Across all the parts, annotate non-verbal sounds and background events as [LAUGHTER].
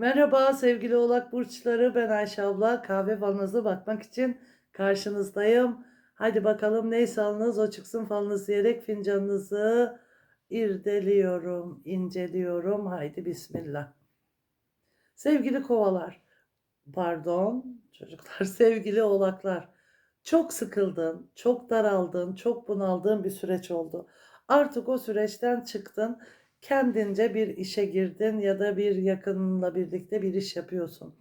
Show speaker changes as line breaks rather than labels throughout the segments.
Merhaba sevgili oğlak burçları ben Ayşe abla kahve falınıza bakmak için karşınızdayım. Hadi bakalım neyse alınız o çıksın falınız diyerek fincanınızı irdeliyorum, inceliyorum. Haydi bismillah. Sevgili kovalar, pardon çocuklar, [LAUGHS] sevgili oğlaklar. Çok sıkıldın, çok daraldın, çok bunaldığın bir süreç oldu. Artık o süreçten çıktın kendince bir işe girdin ya da bir yakınınla birlikte bir iş yapıyorsun.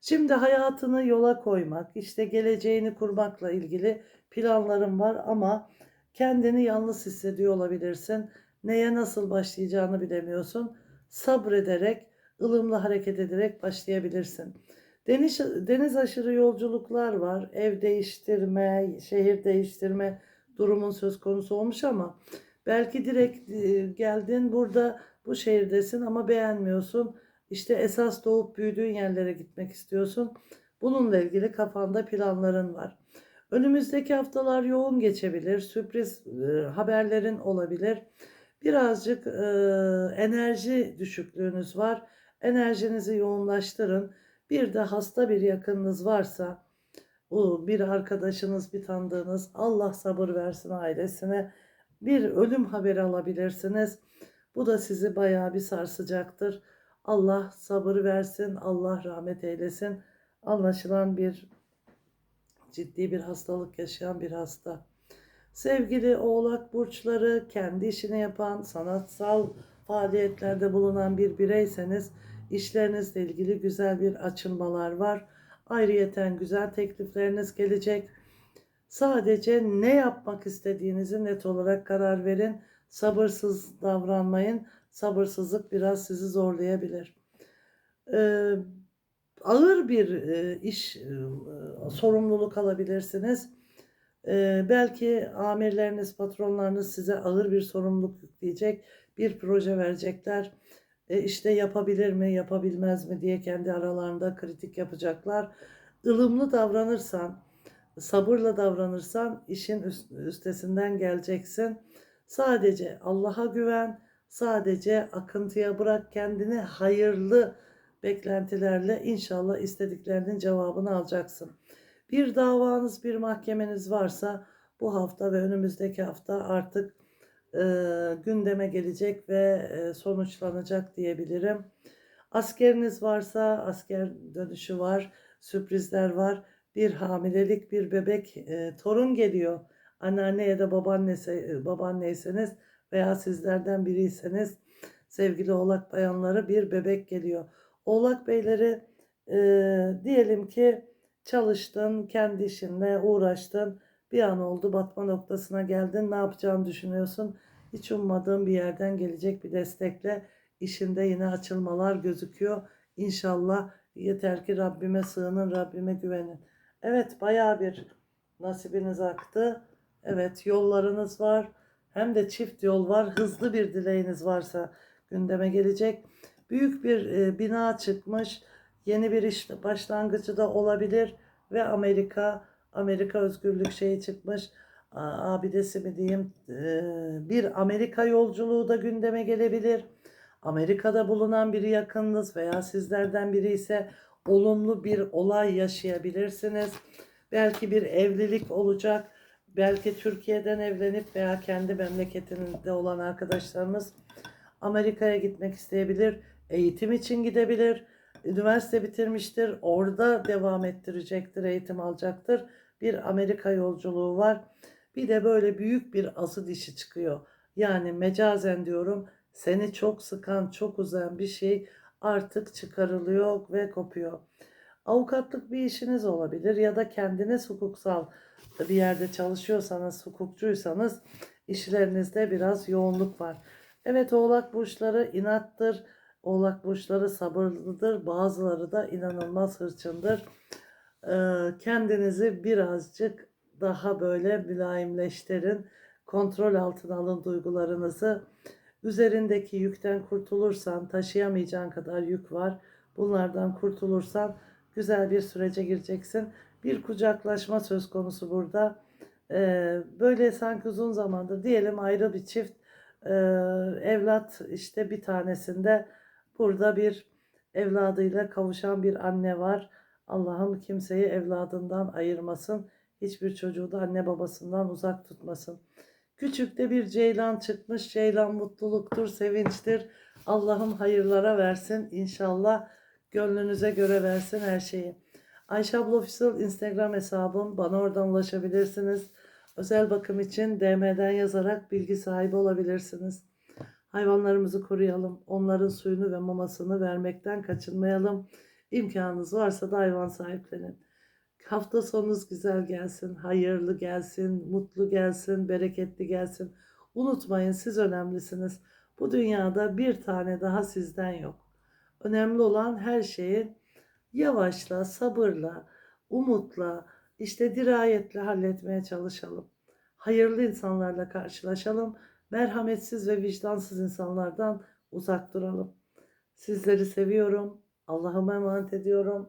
Şimdi hayatını yola koymak, işte geleceğini kurmakla ilgili planların var ama kendini yalnız hissediyor olabilirsin. Neye nasıl başlayacağını bilemiyorsun. Sabrederek, ılımlı hareket ederek başlayabilirsin. Deniz, deniz aşırı yolculuklar var. Ev değiştirme, şehir değiştirme durumun söz konusu olmuş ama Belki direkt e, geldin burada bu şehirdesin ama beğenmiyorsun. İşte esas doğup büyüdüğün yerlere gitmek istiyorsun. Bununla ilgili kafanda planların var. Önümüzdeki haftalar yoğun geçebilir. Sürpriz e, haberlerin olabilir. Birazcık e, enerji düşüklüğünüz var. Enerjinizi yoğunlaştırın. Bir de hasta bir yakınınız varsa, bir arkadaşınız, bir tanıdığınız Allah sabır versin ailesine bir ölüm haberi alabilirsiniz. Bu da sizi bayağı bir sarsacaktır. Allah sabır versin, Allah rahmet eylesin. Anlaşılan bir ciddi bir hastalık yaşayan bir hasta. Sevgili oğlak burçları, kendi işini yapan, sanatsal faaliyetlerde bulunan bir bireyseniz işlerinizle ilgili güzel bir açılmalar var. Ayrıyeten güzel teklifleriniz gelecek. Sadece ne yapmak istediğinizi net olarak karar verin. Sabırsız davranmayın. Sabırsızlık biraz sizi zorlayabilir. Ee, ağır bir e, iş e, sorumluluk alabilirsiniz. Ee, belki amirleriniz, patronlarınız size ağır bir sorumluluk yükleyecek. Bir proje verecekler. E, işte yapabilir mi, yapabilmez mi diye kendi aralarında kritik yapacaklar. Ilımlı davranırsan, sabırla davranırsan işin üstesinden geleceksin. Sadece Allah'a güven, sadece akıntıya bırak kendini hayırlı beklentilerle inşallah istediklerinin cevabını alacaksın. Bir davanız, bir mahkemeniz varsa bu hafta ve önümüzdeki hafta artık e, gündeme gelecek ve e, sonuçlanacak diyebilirim. Askeriniz varsa asker dönüşü var, sürprizler var bir hamilelik, bir bebek, e, torun geliyor. Anneanne ya da babaannesi, e, babaanneyseniz veya sizlerden biriyseniz sevgili oğlak bayanları bir bebek geliyor. Oğlak beyleri e, diyelim ki çalıştın, kendi işinle uğraştın. Bir an oldu batma noktasına geldin. Ne yapacağını düşünüyorsun? Hiç ummadığın bir yerden gelecek bir destekle işinde yine açılmalar gözüküyor. İnşallah yeter ki Rabbime sığının, Rabbime güvenin. Evet bayağı bir nasibiniz aktı. Evet yollarınız var. Hem de çift yol var. Hızlı bir dileğiniz varsa gündeme gelecek. Büyük bir e, bina çıkmış. Yeni bir iş başlangıcı da olabilir. Ve Amerika, Amerika özgürlük şeyi çıkmış. Abidesi mi diyeyim. E, bir Amerika yolculuğu da gündeme gelebilir. Amerika'da bulunan biri yakınınız veya sizlerden biri ise olumlu bir olay yaşayabilirsiniz. Belki bir evlilik olacak. Belki Türkiye'den evlenip veya kendi memleketinde olan arkadaşlarımız Amerika'ya gitmek isteyebilir. Eğitim için gidebilir. Üniversite bitirmiştir. Orada devam ettirecektir, eğitim alacaktır. Bir Amerika yolculuğu var. Bir de böyle büyük bir azı dişi çıkıyor. Yani mecazen diyorum seni çok sıkan, çok uzayan bir şey artık çıkarılıyor ve kopuyor. Avukatlık bir işiniz olabilir ya da kendiniz hukuksal bir yerde çalışıyorsanız, hukukçuysanız işlerinizde biraz yoğunluk var. Evet oğlak burçları inattır. Oğlak burçları sabırlıdır. Bazıları da inanılmaz hırçındır. Ee, kendinizi birazcık daha böyle mülayimleştirin. Kontrol altına alın duygularınızı. Üzerindeki yükten kurtulursan, taşıyamayacağın kadar yük var. Bunlardan kurtulursan güzel bir sürece gireceksin. Bir kucaklaşma söz konusu burada. Ee, böyle sanki uzun zamandır diyelim ayrı bir çift e, evlat işte bir tanesinde burada bir evladıyla kavuşan bir anne var. Allah'ım kimseyi evladından ayırmasın. Hiçbir çocuğu da anne babasından uzak tutmasın. Küçükte bir ceylan çıkmış. Ceylan mutluluktur, sevinçtir. Allah'ım hayırlara versin. İnşallah gönlünüze göre versin her şeyi. Ayşe abla Official Instagram hesabım. Bana oradan ulaşabilirsiniz. Özel bakım için DM'den yazarak bilgi sahibi olabilirsiniz. Hayvanlarımızı koruyalım. Onların suyunu ve mamasını vermekten kaçınmayalım. İmkanınız varsa da hayvan sahiplenin. Hafta sonunuz güzel gelsin, hayırlı gelsin, mutlu gelsin, bereketli gelsin. Unutmayın siz önemlisiniz. Bu dünyada bir tane daha sizden yok. Önemli olan her şeyi yavaşla, sabırla, umutla, işte dirayetle halletmeye çalışalım. Hayırlı insanlarla karşılaşalım. Merhametsiz ve vicdansız insanlardan uzak duralım. Sizleri seviyorum. Allah'ıma emanet ediyorum.